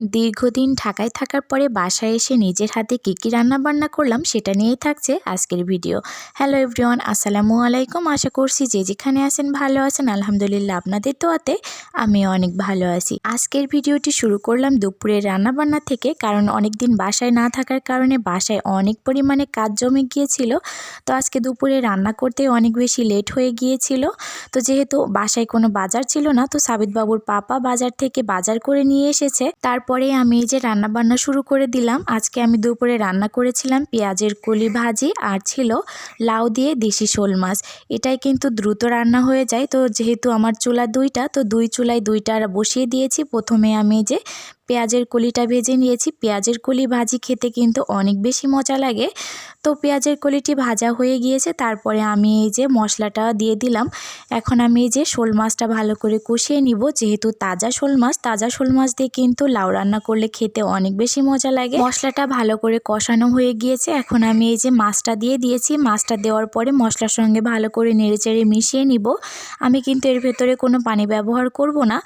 দীর্ঘদিন ঢাকায় থাকার পরে বাসায় এসে নিজের হাতে কী কী রান্নাবান্না করলাম সেটা নিয়েই থাকছে আজকের ভিডিও। হ্যালো এভরিওয়ান, আসসালামু আলাইকুম। আশা করছি যে যেখানে আছেন ভালো আছেন। আলহামদুলিল্লাহ আপনাদের দোয়াতে আমি অনেক ভালো আছি। আজকের ভিডিওটি শুরু করলাম দুপুরের রান্নাবান্না থেকে, কারণ অনেক দিন বাসায় না থাকার কারণে বাসায় অনেক পরিমাণে কাজ জমে গিয়েছিল। তো আজকে দুপুরে রান্না করতে অনেক বেশি লেট হয়ে গিয়েছিল। তো যেহেতু বাসায় কোনো বাজার ছিল না, তো সাবিত বাবুর পাপা বাজার থেকে বাজার করে নিয়ে এসেছে। তারপরে আমি এই যে রান্না বান্না শুরু করে দিলাম, আজকে আমি দুপুরে রান্না করেছিলাম পেঁয়াজের কলি ভাজি আর ছিল লাউ দিয়ে দেশি শোল মাছ। এটাই কিন্তু দ্রুত রান্না হয়ে যায়। তো যেহেতু আমার চুলা দুইটা, তো দুই চুলায় দুইটা বসিয়ে দিয়েছি। প্রথমে আমি যে পেঁয়াজের কলিটা ভেজে নিয়েছি। পেঁয়াজের কলি ভাজি খেতে কিন্তু অনেক বেশি মজা লাগে। তো পেঁয়াজের কলিটি ভাজা হয়ে গিয়েছে, তারপরে আমি এই যে মশলাটা দিয়ে দিলাম। এখন আমি এই যে শোল মাছটা ভালো করে কষিয়ে নিব। যেহেতু তাজা শোল মাছ, তাজা শোল মাছ দিয়ে কিন্তু লাউ রান্না করলে খেতে অনেক বেশি মজা লাগে। মশলাটা ভালো করে কষানো হয়ে গিয়েছে। এখন আমি এই যে মাছটা দিয়ে দিয়েছি। মাছটা দেওয়ার পরে মশলার সঙ্গে ভালো করে নেড়েচেড়ে মিশিয়ে নিব। আমি কিন্তু এর ভেতরে কোনো পানি ব্যবহার করব না।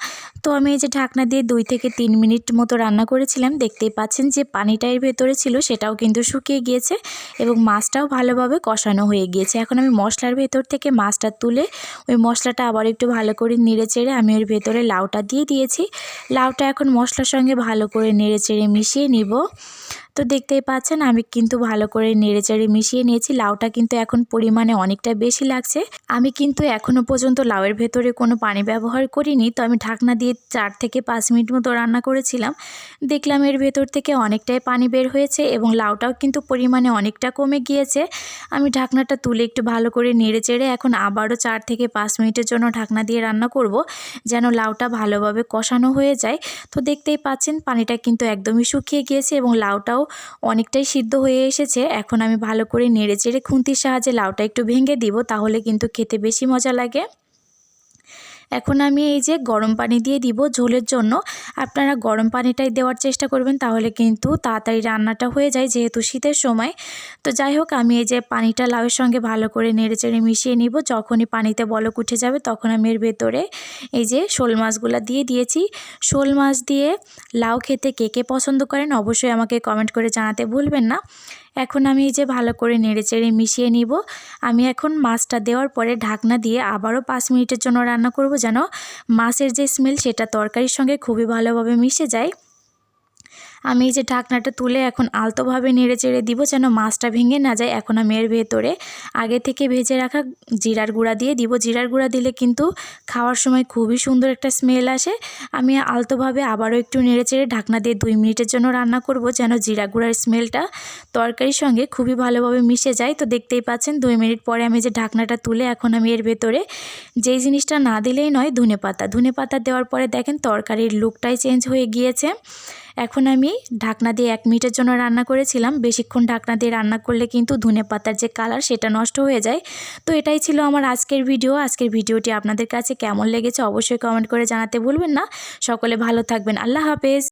তো আমি এই যে ঢাকনা দিয়ে দুই থেকে তিন মিনিট মতো রান্না করেছিলাম, দেখতেই পাচ্ছেন যে পানিটা এর ভেতরে ছিল, সেটাও কিন্তু শুকিয়ে গিয়েছে এবং মাছটাও ভালোভাবে কষানো হয়ে গিয়েছে। এখন আমি মশলার ভেতর থেকে মাছটা তুলে ওই মশলাটা আবার একটু ভালো করে নেড়ে চেড়ে আমি ওর ভেতরে লাউটা দিয়ে দিয়েছি। লাউটা এখন মশলার সঙ্গে ভালো করে নেড়ে চেড়ে মিশিয়ে নিব। তো দেখতেই পাচ্ছেন, আমি কিন্তু ভালো করে নেড়েচেড়ে মিশিয়ে নিয়েছি। লাউটা কিন্তু এখন পরিমাণে অনেকটা বেশি লাগছে। আমি কিন্তু এখনও পর্যন্ত লাউয়ের ভেতরে কোনো পানি ব্যবহার করিনি। তো আমি ঢাকনা দিয়ে চার থেকে পাঁচ মিনিট মতো রান্না করেছিলাম। দেখলাম এর ভেতর থেকে অনেকটাই পানি বের হয়েছে এবং লাউটাও কিন্তু পরিমাণে অনেকটা কমে গিয়েছে। আমি ঢাকনাটা তুলে একটু ভালো করে নেড়ে চেড়ে এখন আবারও চার থেকে পাঁচ মিনিটের জন্য ঢাকনা দিয়ে রান্না করব, যেন লাউটা ভালোভাবে কষানো হয়ে যায়। তো দেখতেই পাচ্ছেন, পানিটা কিন্তু একদমই শুকিয়ে গিয়েছে এবং লাউটাও অনেকটাই সিদ্ধ হয়ে এসেছে। এখন আমি ভালো করে নেড়ে চেড়ে খুন্তির সাহায্যে লাউটা একটু ভেঙে দিব, তাহলে কিন্তু খেতে বেশি মজা লাগে। এখন আমি এই যে গরম পানি দিয়ে দিব ঝোলের জন্য। আপনারা গরম পানিটাই দেওয়ার চেষ্টা করবেন, তাহলে কিন্তু তাড়াতাড়ি রান্নাটা হয়ে যায় যেহেতু শীতের সময়। তো যাই হোক, আমি এই যে পানিটা লাউয়ের সঙ্গে ভালো করে নেড়ে চেড়ে মিশিয়ে নিব। যখনই পানিতে বলক উঠে যাবে তখন আমি এর ভেতরে এই যে শোল মাছগুলো দিয়ে দিয়েছি। শোল মাছ দিয়ে লাউ খেতে কে কে পছন্দ করেন অবশ্যই আমাকে কমেন্ট করে জানাতে ভুলবেন না। এখন আমি এই যে ভালো করে নেড়েচেড়ে মিশিয়ে নিব। আমি এখন মাছটা দেওয়ার পরে ঢাকনা দিয়ে আবারও পাঁচ মিনিটের জন্য রান্না করব যেন মাছের যে স্মেল সেটা তরকারির সঙ্গে খুবই ভালোভাবে মিশে যায়। আমি এই যে ঢাকনাটা তুলে এখন আলতোভাবে নেড়ে চেড়ে দিব যেন মাছটা ভেঙে না যায়। এখন আমি এর ভেতরে আগে থেকে ভেজে রাখা জিরার গুঁড়া দিয়ে দিব। জিরার গুঁড়া দিলে কিন্তু খাওয়ার সময় খুবই সুন্দর একটা স্মেল আসে। আমি আলতোভাবে আবারও একটু নেড়ে চেড়ে ঢাকনা দিয়ে দুই মিনিটের জন্য রান্না করব যেন জিরা গুঁড়ার স্মেলটা তরকারির সঙ্গে খুবই ভালোভাবে মিশে যায়। তো দেখতেই পাচ্ছেন দুই মিনিট পরে আমি যে ঢাকনাটা তুলে এখন আমি এর ভেতরে যেই জিনিসটা না দিলেই নয়, ধনে পাতা। ধনে পাতা দেওয়ার পরে দেখেন তরকারির লুকটাই চেঞ্জ হয়ে গিয়েছে। এখন আমি ঢাকনা দিয়ে এক মিনিটের জন্য রান্না করেছিলাম। বেশিক্ষণ ঢাকনা দিয়ে রান্না করলে কিন্তু ধনে পাতার যে কালার সেটা নষ্ট হয়ে যায়। তো এটাই ছিল আমার আজকের ভিডিও আজকের ভিডিওটি আপনাদের কাছে কেমন লেগেছে অবশ্যই কমেন্ট করে জানাতে ভুলবেন না। সকলে ভালো থাকবেন। আল্লাহ হাফেজ।